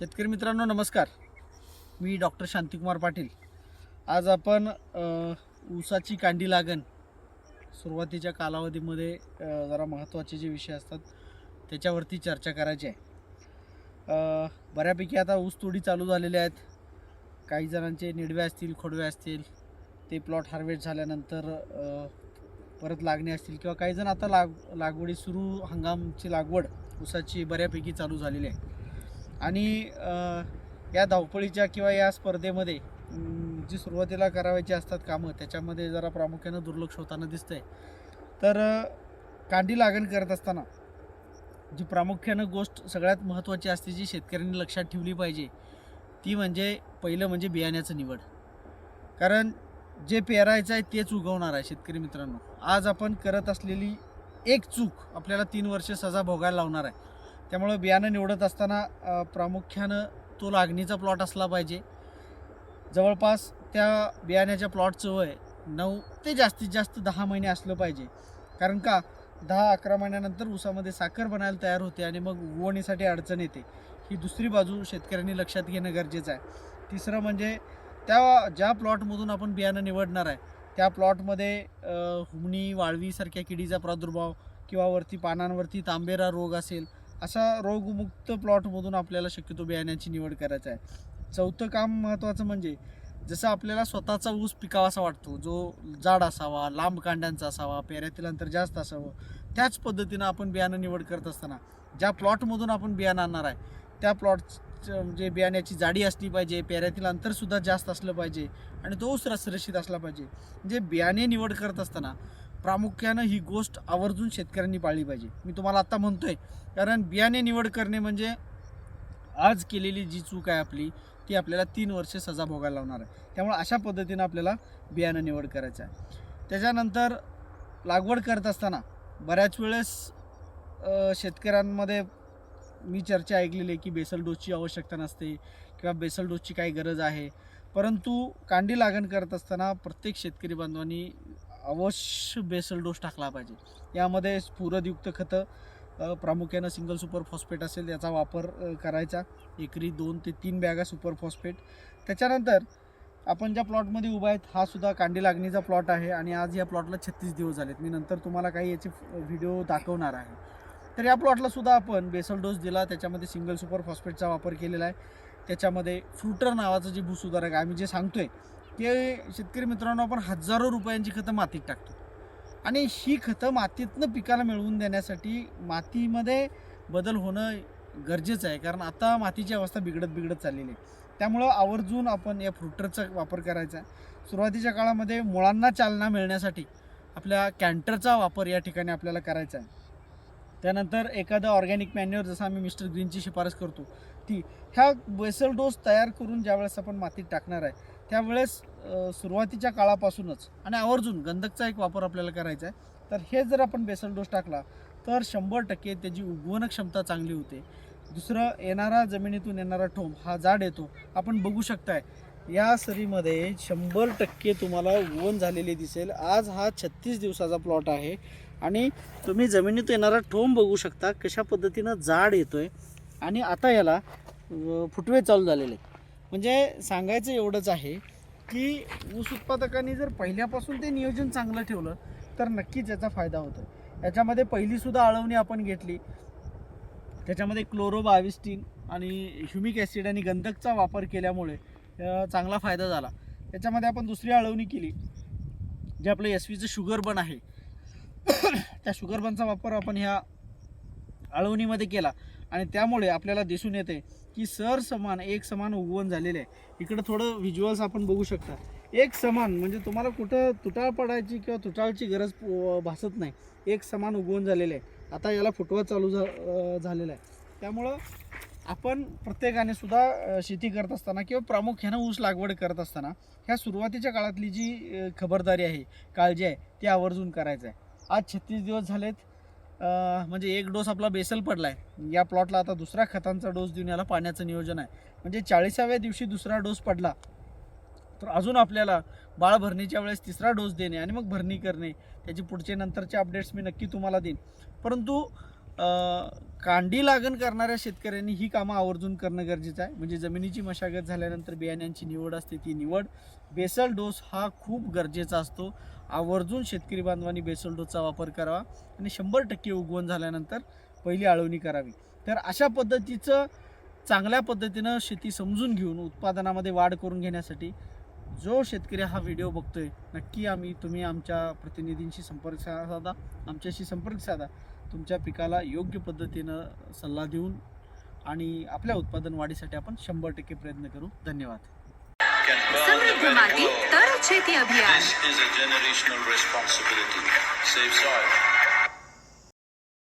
शेतकरी मित्रांनो नमस्कार. मी डॉक्टर शांतिकुमार पाटील. आज आपण ऊसाची कांडी लागण सुरुवातीच्या कालावधीमध्ये जरा महत्त्वाचे जे विषय असतात त्याच्यावरती चर्चा करायची आहे. बऱ्यापैकी आता ऊस तोडी चालू झालेले आहेत. काही जणांचे निडवे असतील खोडवे असतील ते प्लॉट हार्वेस्ट झाल्यानंतर परत लागणे असतील किंवा काही जण आता लाग लागवडी सुरू हंगामची लागवड ऊसाची बऱ्यापैकी चालू झालेली आहे. आणि या धावपळीच्या किंवा या स्पर्धेमध्ये जी सुरुवातीला करावायची असतात कामं त्याच्यामध्ये जरा प्रामुख्यानं दुर्लक्ष होताना दिसतंय. तर कांडी लागण करत असताना जी प्रामुख्यानं गोष्ट सगळ्यात महत्त्वाची असते जी शेतकऱ्यांनी लक्षात ठेवली पाहिजे ती म्हणजे पहिलं म्हणजे बियाण्याचं निवड. कारण जे पेरायचं आहे तेच उगवणार आहे शेतकरी मित्रांनो. आज आपण करत असलेली एक चूक आपल्याला तीन वर्ष सजा भोगायला लावणार आहे. त्यामुळं बियाणं निवडत असताना प्रामुख्यानं तो लागणीचा प्लॉट असला पाहिजे. जवळपास त्या बियाण्याच्या प्लॉटचं वय नऊ ते जास्तीत जास्त दहा महिने असलं पाहिजे. कारण का दहा अकरा महिन्यानंतर ऊसामध्ये साखर बनायला तयार होते आणि मग उगवणीसाठी अडचण येते. ही दुसरी बाजू शेतकऱ्यांनी लक्षात घेणं गरजेचं आहे. तिसरं म्हणजे त्या ज्या प्लॉटमधून आपण बियाणं निवडणार आहे त्या प्लॉटमध्ये हुमणी वाळवीसारख्या किडीचा प्रादुर्भाव किंवा वरती पानांवरती तांबेरा रोग असेल असा रोगमुक्त प्लॉटमधून आपल्याला शक्यतो बियाण्याची निवड करायचं आहे. चौथं काम महत्त्वाचं म्हणजे जसं आपल्याला स्वतःचा ऊस पिकावासा वाटतो जो जाड असावा लांब कांड्यांचा असावा पेऱ्यातील अंतर जास्त असावं त्याच पद्धतीनं आपण बियाणं निवड करत असताना ज्या प्लॉटमधून आपण बियाणं आणणार आहे त्या प्लॉट म्हणजे बियाण्याची जाडी असली पाहिजे पेऱ्यातील अंतरसुद्धा जास्त असलं पाहिजे आणि तो ऊस रसरशीत असला पाहिजे. म्हणजे बियाणे निवड करत असताना प्रामुख्यानं ही गोष्ट आवर्जून शेतकऱ्यांनी पाळली पाहिजे. मी तुम्हाला आत्ता म्हणतोय कारण बियाणे निवड करणे म्हणजे आज केलेली जी चूक आहे आपली ती आपल्याला तीन वर्ष सजा भोगायला लावणार आहे. त्यामुळे अशा पद्धतीनं आपल्याला बियाणं निवड करायचं आहे. त्याच्यानंतर लागवड करत असताना बऱ्याच वेळेस शेतकऱ्यांमध्ये मी चर्चा ऐकलेली आहे की बेसल डोसची आवश्यकता नसते किंवा बेसल डोसची काही गरज आहे. परंतु कांडी लागण करत असताना प्रत्येक शेतकरी बांधवांनी अवश्य बेसल डोस टाकला पाहिजे. यामध्ये स्फुरदयुक्त खतं प्रामुख्यानं सिंगल सुपर फॉस्फेट असेल याचा वापर करायचा. एकरी दोन ते तीन बॅगा सुपर फॉस्फेट. त्याच्यानंतर आपण ज्या प्लॉटमध्ये उभा आहेत हा सुद्धा कांडी लागणीचा प्लॉट आहे आणि आज या प्लॉटला छत्तीस दिवस झालेत. मी नंतर तुम्हाला काही याचे व्हिडिओ दाखवणार आहे. तर या प्लॉटला सुद्धा आपण बेसल डोस दिला. त्याच्यामध्ये सिंगल सुपर फॉस्फेटचा वापर केलेला आहे. त्याच्यामध्ये फ्रुटर नावाचं जे भूसुधारक आहे आम्ही जे सांगतोय ते शेतकरी मित्रांनो आपण हजारो रुपयांची खतं मातीत टाकतो. आणि ही खतं मातीतनं पिकाला मिळवून देण्यासाठी मातीमध्ये बदल होणं गरजेचं आहे. कारण आता मातीची अवस्था बिघडत बिघडत चाललेली आहे. त्यामुळं आवर्जून आपण या फ्रुटरचा वापर करायचा आहे. सुरुवातीच्या काळामध्ये मुळांना चालना मिळण्यासाठी आपल्या कॅन्टरचा वापर या ठिकाणी आपल्याला करायचा आहे. त्यानंतर एखादं ऑर्गॅनिक मॅन्युअर जसं आम्ही मिस्टर ग्रीनची शिफारस करतो ती ह्या बेसल डोस तयार करून ज्यावेळेस आपण मातीत टाकणार आहे त्यावेळेस सुरुवातीच्या काळापासूनच आणि आवर्जून गंधकचा एक वापर आपल्याला करायचा आहे. तर हे जर आपण बेसल डोस टाकला तर शंभर टक्के त्याची उगवण क्षमता चांगली होते. दुसरं येणारा जमिनीतून येणारा ठोम हा जाड येतो. आपण बघू शकताय या सरीमध्ये शंभर टक्के तुम्हाला उगवण झालेली दिसेल. आज हा छत्तीस दिवसाचा प्लॉट आहे आणि तुम्ही जमिनीत येणारा ठोंब बघू शकता कशा पद्धतीनं जाड येतो आहे आणि आता याला फुटवे चालू झालेले आहेत. म्हणजे सांगायचं एवढंच आहे की ऊस उत्पादकांनी जर पहिल्यापासून ते नियोजन चांगलं ठेवलं तर नक्कीच याचा फायदा होतो. याच्यामध्ये पहिलीसुद्धा आळवणी आपण घेतली. त्याच्यामध्ये क्लोरो बाविस्टीन आणि ह्युमिक ॲसिड आणि गंधकचा वापर केल्यामुळे चांगला फायदा झाला. त्याच्यामध्ये आपण दुसरी आळवणी केली जे आपलं एस व्हीचं शुगर बन आहे. त्या शुगर बनचा वापर आपण ह्या आळवणीमध्ये केला. आणि त्यामुळे आपल्याला दिसून येते की सर समान एक समान उगवण झालेले आहे. इकडं थोडं व्हिज्युअल्स आपण बघू शकता. एक समान म्हणजे तुम्हाला कुठं तुटाळ पडायची किंवा तुटाळची गरज प- भासत नाही. एक समान उगवण झालेले आहे. आता याला फुटवा चालू झा झालेला आहे. त्यामुळं आपण प्रत्येकाने सुद्धा शेती करत असताना किंवा प्रामुख्यानं ऊस लागवड करत असताना ह्या सुरुवातीच्या काळातली जी खबरदारी आहे काळजी आहे ती आवर्जून करायचं आहे. आज छत्तीस दिवस झालेत. म्हणजे एक डोस आपला बेसल पडला आहे या प्लॉटला आता दुसरा खतांचा डोस देऊन याला पाण्याचं नियोजन आहे. म्हणजे चाळीसाव्या दिवशी दुसरा डोस पडला तर अजून आपल्याला बाळ भरणीच्या वेळेस तिसरा डोस देणे आणि मग भरणी करणे त्याची पुढचे नंतरचे अपडेट्स मी नक्की तुम्हाला देईन. परंतु कांडी लागण करणाऱ्या शेतकऱ्यांनी ही कामं आवर्जून करणं गरजेचं आहे. म्हणजे जमिनीची मशागत झाल्यानंतर बियाण्यांची निवड असते ती निवड. बेसल डोस हा खूप गरजेचा असतो. आवर्जून शेतकरी बांधवांनी बेसल डोसचा वापर करावा आणि शंभर टक्के उगवण झाल्यानंतर पहिली आळवणी करावी. तर अशा पद्धतीचं चांगल्या पद्धतीनं शेती समजून घेऊन उत्पादनामध्ये वाढ करून घेण्यासाठी जो शेतकरी हा व्हिडिओ बघतोय नक्की आम्ही तुम्ही आमच्या प्रतिनिधींशी संपर्क साधा आमच्याशी संपर्क साधा. तुमच्या पिकाला योग्य पद्धतीनं सल्ला देऊन आणि आपल्या उत्पादन वाढीसाठी आपण शंभर टक्के प्रयत्न करू. धन्यवाद. समृद्ध माती. तर शेती अभियान.